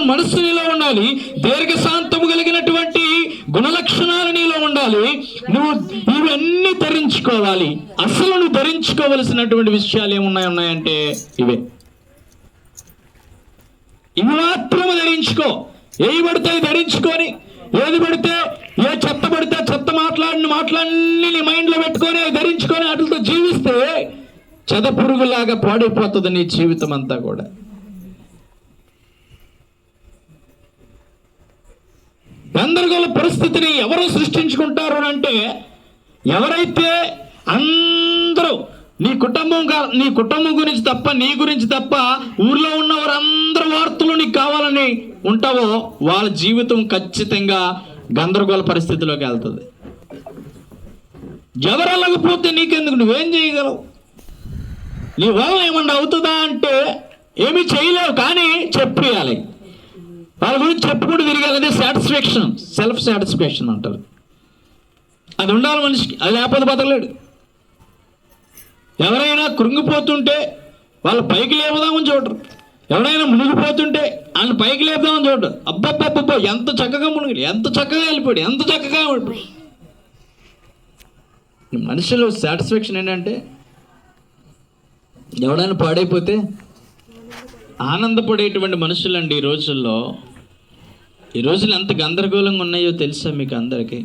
కలిగినటువంటి మనస్సు నీలో ఉండాలి. దీర్ఘశాంతము కలిగినటువంటి గుణలక్షణాలు నీలో ఉండాలి. నువ్వు ఇవన్నీ ధరించుకోవాలి. అసలు నువ్వు ధరించుకోవలసినటువంటి విషయాలు ఏమున్నాయి? ఉన్నాయంటే ఇవే. ఇవి మాత్రమే ధరించుకో. ఏవి పడితే అవి ధరించుకొని ఏది పడితే ఏ చెత్త పడితే చెత్త మాట్లాడిన మాటలన్నీ నీ మైండ్లో పెట్టుకొని అవి ధరించుకొని వాటితో జీవిస్తే చెద పురుగులాగా పాడైపోతుంది నీ జీవితం అంతా కూడా. గందరగోళ పరిస్థితిని ఎవరు సృష్టించుకుంటారు అంటే ఎవరైతే అందరూ నీ కుటుంబం కా- నీ కుటుంబం గురించి తప్ప నీ గురించి తప్ప ఊర్లో ఉన్న వారందరి వార్తలు నీకు కావాలని ఉంటావో వాళ్ళ జీవితం ఖచ్చితంగా గందరగోళ పరిస్థితిలోకి వెళ్తుంది. ఎవరు వెళ్ళకపోతే నీకెందుకు? నువ్వేం చేయగలవు? నీ వల్ల ఏమన్నా అవుతుందా అంటే ఏమీ చేయలేవు కానీ చెప్పేయాలి. వాళ్ళ గురించి చెప్పుకుంటూ తిరగాలి సాటిస్ఫాక్షన్ సెల్ఫ్ సాటిస్ఫాక్షన్ అంటారు. అది ఉండాలి మనిషికి అది లేకపోతే బతకలేడు. ఎవరైనా కృంగిపోతుంటే వాళ్ళ పైకి లేపుదామని చూడరు. ఎవరైనా మునిగిపోతుంటే వాళ్ళని పైకి లేపుదామని చూడరు. అబ్బబ్బబ్బబ్బో ఎంత చక్కగా మునిగి ఎంత చక్కగా వెళ్ళిపోయాడు ఎంత చక్కగా వెళ్ళిపోయాడు ఈ మనిషిలో సాటిస్ఫాక్షన్ ఏంటంటే ఎవడైనా పాడైపోతే ఆనందపడేటువంటి మనుషులండి ఈ రోజుల్లో ఈ రోజులు ఎంత గందరగోళంగా ఉన్నాయో తెలుసా మీకు అందరికీ?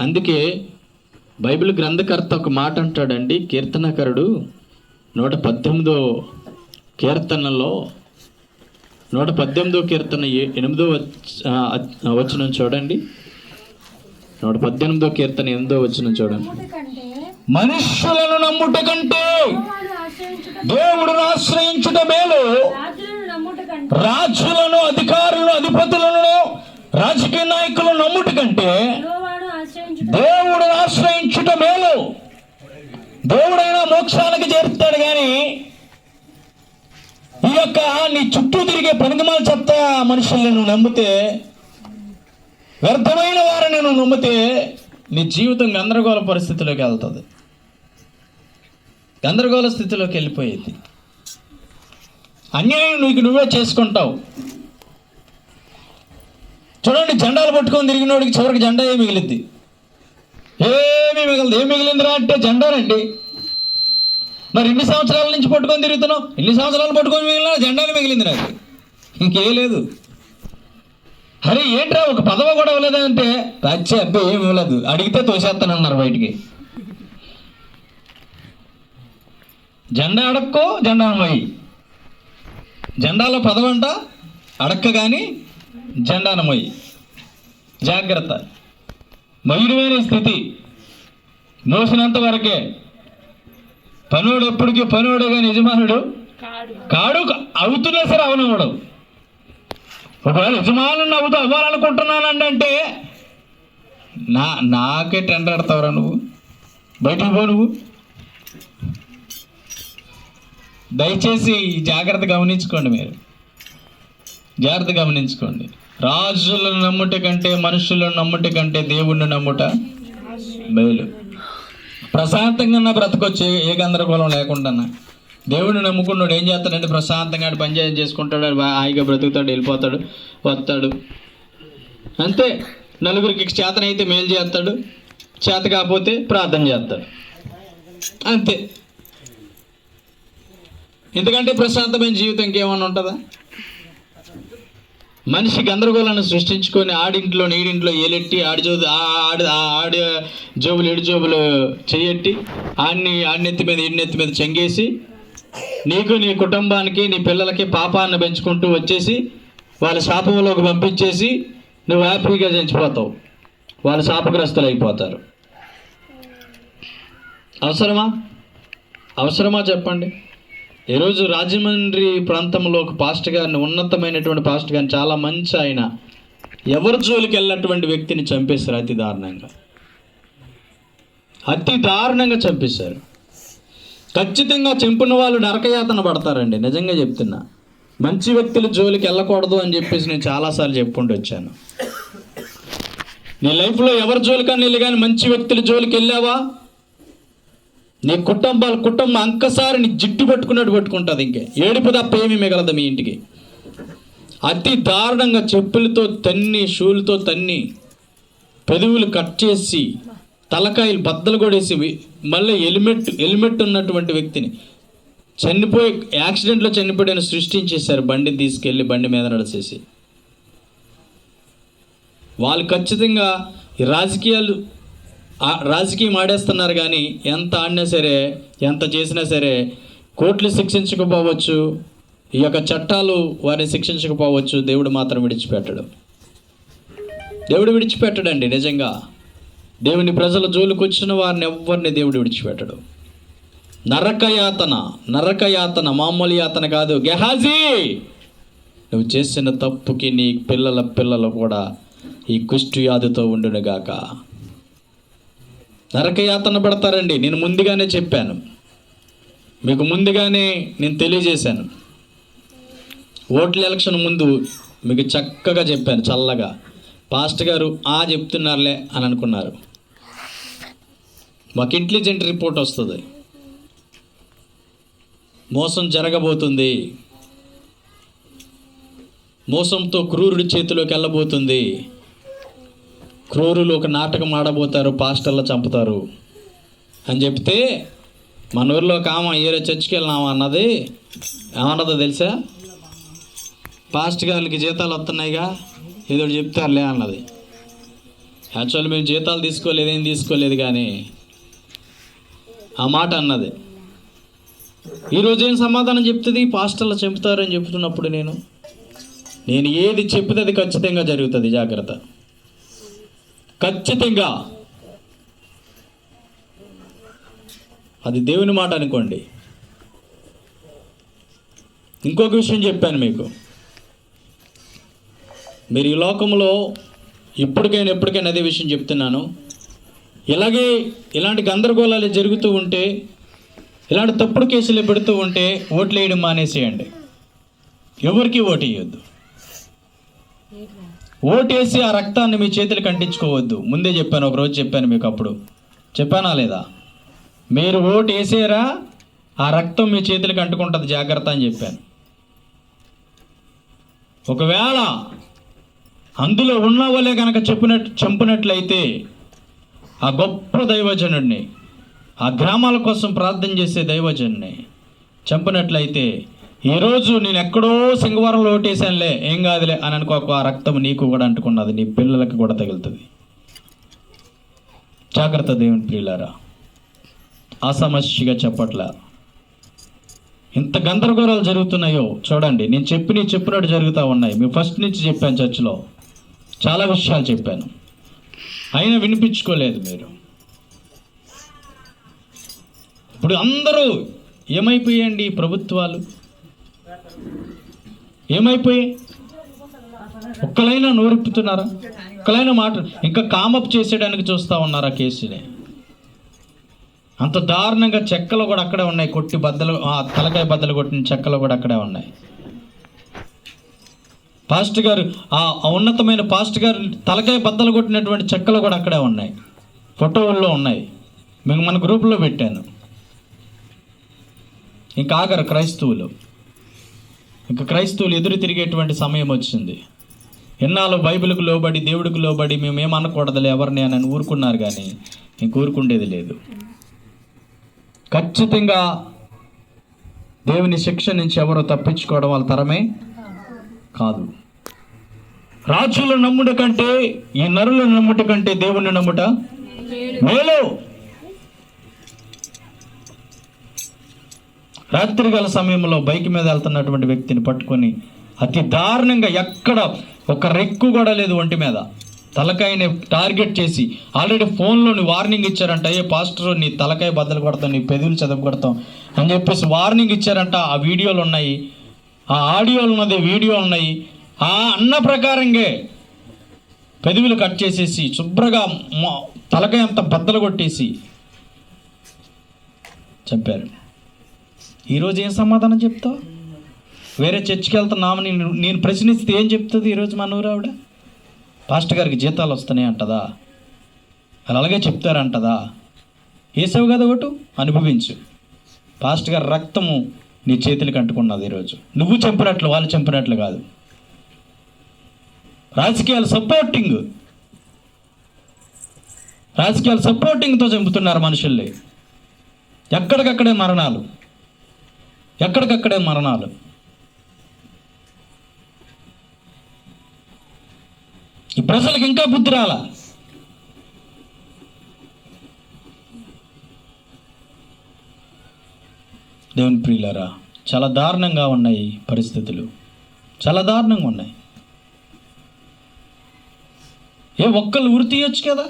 అందుకే బైబిల్ గ్రంథకర్త ఒక మాట అంటాడండి కీర్తనకరుడు నూట పద్దెనిమిదో కీర్తనలో నూట పద్దెనిమిదో కీర్తన ఎనిమిదో వచ్చిన చూడండి. నూట పద్దెనిమిదో కీర్తన ఎనిమిదో వచ్చిన చూడండి. మనుష్యులను నమ్ముట కంటే యెహోవాను ఆశ్రయించుట మేలు. రాజులను అధికారులను అధిపతులను రాజకీయ నాయకులను నమ్ముట కంటే దేవుడు ఆశ్రయించుట మేలు. దేవుడైనా మోక్షానికి చేరుతాడు కానీ ఈ యొక్క నీ చుట్టూ తిరిగే పనికిమాల చెత్త మనుషుల్ని నువ్వు నమ్మితే వ్యర్థమైన వారిని నువ్వు నమ్మితే నీ జీవితం గందరగోళ పరిస్థితిలోకి వెళ్తుంది. గందరగోళ స్థితిలోకి వెళ్ళిపోయేది. అన్యాయం నీకు నువ్వే చేసుకుంటావు. చూడండి జెండాలు పట్టుకొని తిరిగినోడికి చివరికి జెండా ఏమి మిగిలింది? ఏమీ మిగలదు? ఏం మిగిలిందిరా అంటే జెండానండి మరి ఇన్ని సంవత్సరాల నుంచి పట్టుకొని తిరుగుతున్నావు? ఇన్ని సంవత్సరాలు పట్టుకొని మిగిలిన జెండాలు మిగిలింది నాకు. ఇంకే లేదు. అరే ఏంట్రా ఒక పదవ కూడా ఇవ్వలేదా అంటే? పచ్చి అబ్బాయి ఏమి ఇవ్వలేదు. అడిగితే తోసేస్తానన్నారు బయటికి. జెండా అడక్కో జెండా అమ్మాయి. జెండాలో పదవంట అడక్క కానీ జెండాను మొయ్యి జాగ్రత్త. మయుడమైన స్థితి మోసినంత వరకే పనుడు ఎప్పటికీ పనుడే కానీ యజమానుడు? కాడు. అవుతున్నా సరే అవనవడు ఒకవేళ యజమానుని అవుతూ అవ్వాలనుకుంటున్నానండి అంటే నా నాకే టెండర్ ఆడతావురా నువ్వు? బయటికి పో నువ్వు. దయచేసి జాగ్రత్త గమనించుకోండి మీరు. జాగ్రత్త గమనించుకోండి. రాజులను నమ్ముట కంటే మనుషులను నమ్ముట కంటే దేవుణ్ణి నమ్ముట మేలు. ప్రశాంతంగా ఉన్న బ్రతకొచ్చు ఏ గందరగోళం లేకుండా దేవుడిని నమ్ముకున్నాడు ఏం చేస్తాడంటే ప్రశాంతంగా ఆడు చేసుకుంటాడు హాయిగా బ్రతుకుతాడు వెళ్ళిపోతాడు వస్తాడు. అంతే. నలుగురికి చేతనైతే మేలు చేస్తాడు చేత కాకపోతే ప్రార్థన చేస్తాడు. అంతే. ఎందుకంటే ప్రశాంతమైన జీవితం ఇంకేమన్నా ఉంటుందా? మనిషి గందరగోళాన్ని సృష్టించుకొని ఆడింట్లో నీడింట్లో ఏలెట్టి ఆడి జోబు ఆ- ఆడి ఆ ఆడి జోబులు ఏడు జోబులు చేయెట్టి ఆడిని ఆడినెత్తి మీద ఈడినెత్తి మీద చెంగేసి నీకు నీ కుటుంబానికి నీ పిల్లలకి పాపాన్ని పెంచుకుంటూ వచ్చేసి వాళ్ళ శాపంలోకి పంపించేసి నువ్వు హ్యాపీగా చచ్చిపోతావు వాళ్ళు శాపగ్రస్తులు అయిపోతారు. అవసరమా? అవసరమా చెప్పండి? ఈరోజు రాజమండ్రి ప్రాంతంలో ఒక పాస్ట్ గారిని ఉన్నతమైనటువంటి పాస్ట్ గారిని చాలా మంచి ఆయన. ఎవరి జోలికి వెళ్ళినటువంటి వ్యక్తిని చంపేశారు? అతి దారుణంగా. అతి దారుణంగా చంపేశారు. ఖచ్చితంగా చంపిన వాళ్ళు నరకయాతన పడతారండి నిజంగా చెప్తున్నా. మంచి వ్యక్తుల జోలికి వెళ్ళకూడదు అని చెప్పేసి నేను చాలాసార్లు చెప్పుకుంటూ వచ్చాను. నీ లైఫ్లో ఎవరి జోలికన్నా వెళ్ళి కానీ మంచి వ్యక్తుల జోలికి వెళ్ళావా? నీ కుటుంబాల కుటుంబం అంకసారి నీ జిట్టు పట్టుకున్నట్టు పట్టుకుంటుంది ఇంకే. ఏడుపు తప్ప ఏమీ మిగలదు మీ ఇంటికి. అతి దారుణంగా చెప్పులతో తన్ని షూలతో తన్ని పెదవులు కట్ చేసి తలకాయలు బద్దలు కొడేసి మళ్ళీ హెల్మెట్ హెల్మెట్ ఉన్నటువంటి వ్యక్తిని చనిపోయి యాక్సిడెంట్లో చనిపోయిన సృష్టించేశారు. బండిని తీసుకెళ్ళి బండి మీద నడిచేసి. వాళ్ళు ఖచ్చితంగా ఈ రాజకీయాలు రాజకీయం ఆడేస్తున్నారు కానీ ఎంత ఆడినా సరే ఎంత చేసినా సరే కోర్టులు శిక్షించకపోవచ్చు. ఈ యొక్క చట్టాలు వారిని శిక్షించకపోవచ్చు. దేవుడు మాత్రం విడిచిపెట్టడు. దేవుడు విడిచిపెట్టడండి నిజంగా. దేవుని ప్రజల జోలికి వచ్చిన వారిని ఎవరిని దేవుడు విడిచిపెట్టడు. నరకయాతన నరకయాతన మామూలు యాతన కాదు. గెహాజీ! నువ్వు చేసిన తప్పుకి నీ పిల్లల పిల్లలు కూడా ఈ కుష్టు వ్యాధితో ఉండునుగాక. నరకయాతన పడతారండి. నేను ముందుగానే చెప్పాను. మీకు ముందుగానే నేను తెలియజేశాను. ఓట్ల ఎలక్షన్ ముందు మీకు చక్కగా చెప్పాను చల్లగా. పాస్ట్ గారు ఆ చెప్తున్నారులే అని అనుకున్నారు. మాకు ఇంటెలిజెంట్ రిపోర్ట్ వస్తుంది. మోసం జరగబోతుంది. మోసంతో క్రూరుడి చేతిలోకి వెళ్ళబోతుంది. క్రూరులు ఒక నాటకం ఆడబోతారు పాస్టర్లు చంపుతారు అని చెప్తే మన ఊర్లో ఒక ఆమె ఏరే చర్చికి వెళ్ళినామా అన్నది? ఏమన్నదో తెలుసా? పాస్ట్ గారికి జీతాలు వస్తున్నాయిగా ఏదో ఒకటి చెప్తారులే అన్నది. యాక్చువల్ మేము జీతాలు తీసుకోలేదు ఏం తీసుకోలేదు కానీ ఆ మాట అన్నది. ఈరోజు ఏం సమాధానం చెప్తుంది? పాస్టర్లు చంపుతారని చెప్తున్నప్పుడు నేను నేను ఏది చెప్తే అది ఖచ్చితంగా జరుగుతుంది జాగ్రత్త. ఖచ్చితంగా. అది దేవుని మాట అనుకోండి. ఇంకొక విషయం చెప్పాను మీకు. మీరు ఈ లోకంలో ఇప్పటికైనా ఎప్పటికైనా అదే విషయం చెప్తున్నాను. ఇలాగే ఇలాంటి గందరగోళాలు జరుగుతూ ఉంటే ఇలాంటి తప్పుడు కేసులు పెడుతూ ఉంటే ఓట్లు వేయడం మానేసేయండి. ఎవరికి ఓటు వేయొద్దు. ఓటేసి ఆ రక్తాన్ని మీ చేతులకు అంటించుకోవద్దు ముందే చెప్పాను ఒక రోజు చెప్పాను మీకు అప్పుడు. చెప్పానా లేదా? మీరు ఓటు వేసారా ఆ రక్తం మీ చేతులకు అంటుకుంటుంది జాగ్రత్త అని చెప్పాను. ఒకవేళ అందులో ఉన్న వాళ్ళే కనుక చెప్పినట్టు చంపినట్లయితే ఆ గొప్ప దైవజనుడిని ఆ గ్రామాల కోసం ప్రార్థన చేసే దైవజనుడిని చంపినట్లయితే ఈరోజు నేను ఎక్కడో సింగవరంలో ఓటేసానులే ఏం కాదులే అని అనుకోక ఆ రక్తం నీకు కూడా అంటుకున్నది నీ పిల్లలకు కూడా తగులుతుంది. జాగ్రత్త దేవుని ప్రియులారా. అసమస్యగా చెప్పట్లా. ఇంత గందరగోళాలు జరుగుతున్నాయో చూడండి నేను చెప్పి చెప్పినట్టు జరుగుతూ ఉన్నాయి. మీ ఫస్ట్ నుంచి చెప్పాను చర్చిలో. చాలా విషయాలు చెప్పాను. అయినా వినిపించుకోలేదు మీరు. ఇప్పుడు అందరూ ఏమైపోయండి ప్రభుత్వాలు? ఏమైపోయాయి ఒక్కలైనా నోరెప్పుతున్నారా ఒక్కలైనా మాట ఇంకా కామప్ చేసేయడానికి చూస్తూ ఉన్నారా కేసుని? అంత దారుణంగా చెక్కలు కూడా అక్కడే ఉన్నాయి. కొట్టి బద్దలు ఆ తలకాయ బద్దలు కొట్టిన చెక్కలు కూడా అక్కడే ఉన్నాయి. పాస్ట్ గారు ఆ ఉన్నతమైన పాస్ట్ గారు తలకాయ బద్దలు కొట్టినటువంటి చెక్కలు కూడా అక్కడే ఉన్నాయి. ఫోటోల్లో ఉన్నాయి. మేము మన గ్రూప్లో పెట్టాను. ఇంకా ఆగరు క్రైస్తవులు. ఇంకా క్రైస్తవులు ఎదురు తిరిగేటువంటి సమయం వచ్చింది. ఎన్నాళ్ళు బైబిల్కు లోబడి దేవుడికి లోబడి మేము ఏమనకూడదులే ఎవరిని అని ఊరుకున్నారు కానీ ఇంక ఊరుకుండేది లేదు. ఖచ్చితంగా దేవుని శిక్ష నుంచి ఎవరో తప్పించుకోవడం వాళ్ళ తరమే? కాదు. రాజుల నమ్ముట కంటే ఈ నరుల నమ్ముట కంటే దేవుణ్ణి నమ్ముట మేలు. రాత్రికాల సమయంలో బైక్ మీద వెళ్తున్నటువంటి వ్యక్తిని పట్టుకొని అతి దారుణంగా ఎక్కడ ఒక రెక్కు కూడా లేదు ఒంటి మీద. తలకాయని టార్గెట్ చేసి ఆల్రెడీ ఫోన్లోని వార్నింగ్ ఇచ్చారంట ఏ పాస్టర్ నీ తలకాయ బద్దలు కొడతాం నీ పెదవులు చదవగొడతాం అని చెప్పేసి వార్నింగ్ ఇచ్చారంట. ఆ వీడియోలు ఉన్నాయి ఆ ఆడియోలు ఉన్నది వీడియో ఉన్నాయి. ఆ అన్న ప్రకారంగా పెదవులు కట్ చేసేసి శుభ్రగా తలకాయ అంత బద్దలు కొట్టేసి చంపారు. ఈరోజు ఏం సమాధానం చెప్తావు? వేరే చర్చికి వెళ్తున్నాము నేను నేను ప్రశ్నిస్తే ఏం చెప్తుంది ఈరోజు మన ఊరు ఆవిడ పాస్టర్ గారికి జీతాలు వస్తున్నాయి అంటదా? అది అలాగే చెప్తారంటదా? వేసావు కదా ఒకటి అనుభవించు. పాస్టర్ గారి రక్తము నీ చేతులకు అంటుకున్నది ఈరోజు. నువ్వు చంపినట్లు వాళ్ళు చంపినట్లు కాదు. రాజకీయాలు సపోర్టింగ్ రాజకీయాలు సపోర్టింగ్తో చంపుతున్నారు మనుషుల్ని. ఎక్కడికక్కడే మరణాలు. ఎక్కడికక్కడే మరణాలు. ఈ ప్రజలకు ఇంకా బుద్ధి రాలా? దేవుని ప్రియులరా చాలా దారుణంగా ఉన్నాయి పరిస్థితులు. చాలా దారుణంగా ఉన్నాయి. ఏ ఒక్కళ్ళు ఉరి తీయొచ్చు కదా?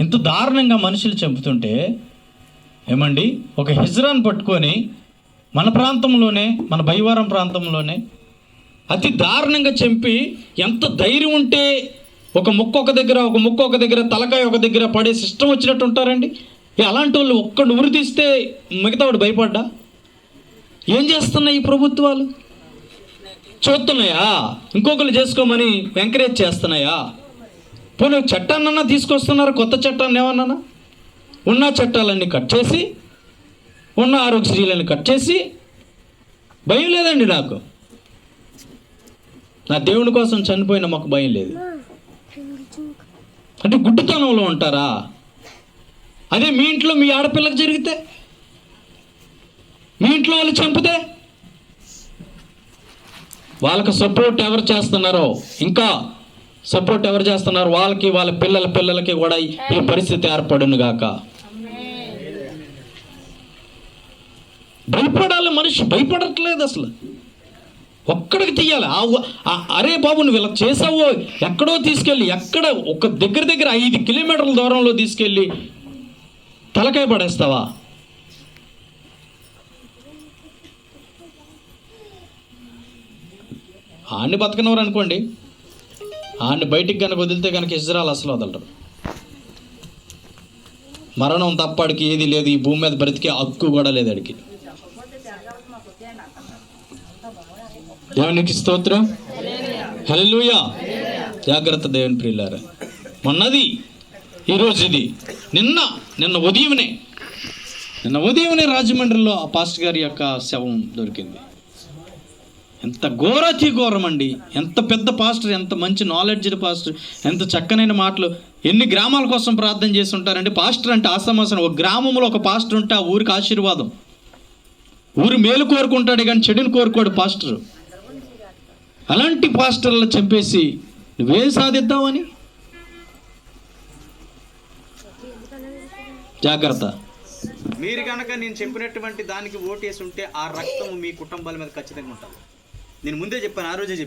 ఇంత దారుణంగా మనుషులు చంపుతుంటే ఏమండి? ఒక హిజ్రాన్ పట్టుకొని మన ప్రాంతంలోనే మన బైవారం ప్రాంతంలోనే అతి దారుణంగా చంపి ఎంత ధైర్యం ఉంటే ఒక ముక్క ఒక దగ్గర ఒక ముక్క ఒక దగ్గర తలకాయ ఒక దగ్గర పడే సిస్టమ్ వచ్చినట్టు ఉంటారండి? అలాంటి వాళ్ళు ఒక్కడు ఉరి తీస్తే మిగతావాడు భయపడ్డా? ఏం చేస్తున్నాయి ఈ ప్రభుత్వాలు? చూస్తున్నాయా? ఇంకొకరు చేసుకోమని ఎంకరేజ్ చేస్తున్నాయా? పోనీ చట్టాన్నన్నా తీసుకొస్తున్నారు కొత్త చట్టాన్ని ఏమన్నా ఉన్న చట్టాలన్నీ కట్ చేసి ఉన్న ఆరోగ్యశ్రీలను కట్ చేసి భయం లేదండి నాకు. నా దేవుని కోసం చనిపోయిన మాకు భయం లేదు. అంటే గుడ్డితనంలో ఉంటారా? అదే మీ ఇంట్లో మీ ఆడపిల్లకి జరిగితే? మీ ఇంట్లో వాళ్ళు చంపితే? వాళ్ళకి సపోర్ట్ ఎవరు చేస్తున్నారో? ఇంకా సపోర్ట్ ఎవరు చేస్తున్నారు? వాళ్ళకి వాళ్ళ పిల్లల పిల్లలకి కూడా ఈ- ఈ పరిస్థితి ఏర్పడును గాక భయపడాలి మనిషి భయపడట్లేదు అసలు. ఒక్కడికి తీయాలి. ఆ అరే బాబు నువ్వు ఇలా చేసావు? ఎక్కడో తీసుకెళ్ళి ఎక్కడ? ఒక దగ్గర దగ్గర ఐదు కిలోమీటర్ల దూరంలో తీసుకెళ్ళి తలకాయ పడేస్తావా? ఆడిని బతకనవరు అనుకోండి. ఆడిని బయటికి కనుక వదిలితే కనుక ఇజ్రాయల్ అసలు వదలరు. మరణం తప్పడికి ఏది లేదు. ఈ భూమి మీద బ్రతికే హక్కు కూడా లేదు అడికి దేవునికి స్తోత్రం. హల్లెలూయా. జాగ్రత్త దేవుని ప్రియులారా. మొన్నది ఈరోజు ఇది నిన్న నిన్న ఉదయమనే నిన్న ఉదయమనే రాజమండ్రిలో ఆ పాస్టర్ గారి యొక్క శవం దొరికింది. ఎంత ఘోరాతి ఘోరం అండి. ఎంత పెద్ద పాస్టర్ ఎంత మంచి నాలెడ్జ్ పాస్టర్ ఎంత చక్కనైన మాటలు. ఎన్ని గ్రామాల కోసం ప్రార్థన చేసి ఉంటారంటే పాస్టర్ అంటే ఆసమాసం ఒక గ్రామంలో ఒక పాస్టర్ ఉంటే ఆ ఊరికి ఆశీర్వాదం. ఊరు మేలు కోరుకుంటాడు కానీ చెడుని కోరుకోడు పాస్టర్. అలాంటి పాస్టర్లు చంపేసి నువ్వేం సాధిద్దామని జాగ్రత్త. మీరు కనుక నేను చెప్పినటువంటి దానికి ఓటేసి ఉంటే ఆ రక్తం మీ కుటుంబాల మీద ఖచ్చితంగా ఉంటుంది. నేను ముందే చెప్పాను ఆ రోజే చెప్పాను.